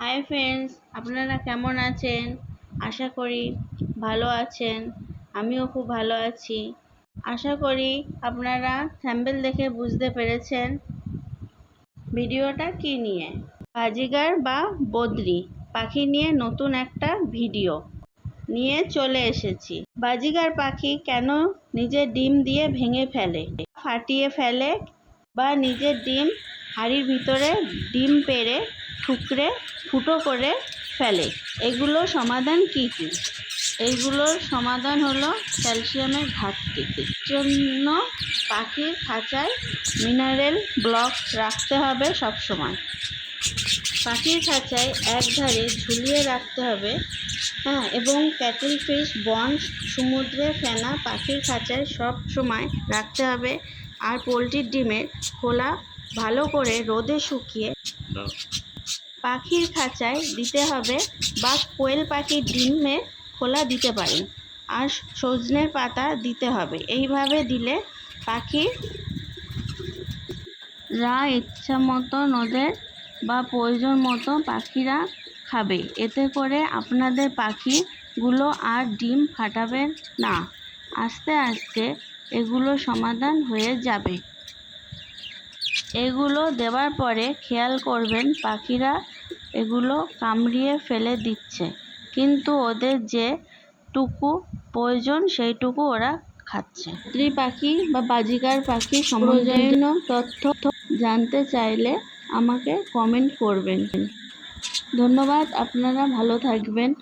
Hi friends আপনারা কেমন আছেন? আশা করি ভালো আছেন। আমিও খুব ভালো আছি। আশা করি আপনারা থ্যাম্বেল দেখে বুঝতে পেরেছেন ভিডিওটা কি নিয়ে? বাজিগার বা বদ্রি, পাখি নিয়ে নতুন একটা ভিডিও নিয়ে চলে এসেছি। বাজিগার পাখি কেন নিজের ডিম দিয়ে ভেঙে ফেলে? ফাটিয়ে ফেলে বা নিজের ডিম হাড়ির ভিতরে ডিম পেড়ে ঠুকরে ফুটো করে ফেলে। এগুলো সমাধান কি কি? এইগুলোর সমাধান হলো ক্যালসিয়ামের ঘাটতি। জন্য পাখির খাঁচায় মিনারেল ব্লক রাখতে হবে সবসময়। পাখির খাঁচায় একধারে ঝুলিয়ে রাখতে হবে হ্যাঁ এবং ক্যাটল ফিশ বন্ড সমুদ্রে ফেনা পাখির খাঁচায় সব সময় রাখতে হবে। আর পোলট্রির ডিমের খোলা ভালো করে রোদে শুকিয়ে পাখির খাঁচায় দিতে হবে বা কোয়েল পাখির ডিমের খোলা দিতে পারেন। আর সজনের পাতা দিতে হবে। এইভাবে দিলে পাখি রা ইচ্ছা মতন ওদের বা প্রয়োজন মতো পাখিরা খাবে। এতে করে আপনাদের পাখিগুলো আর ডিম ফাটাবে না। আস্তে আস্তে এগুলো সমাধান হয়ে যাবে। এগুলো দেওয়ার পরে খেয়াল করবেন পাখিরা এগুলো কামড়িয়ে ফেলে দিচ্ছে। কিন্তু ওদের যেটুকু প্রয়োজন সেইটুকু ওরা খাচ্ছে। স্ত্রী পাখি বা বাজিকার পাখি প্রয়োজনীয় তথ্য জানতে চাইলে আমাকে কমেন্ট করবেন। ধন্যবাদ আপনারা ভালো থাকবেন।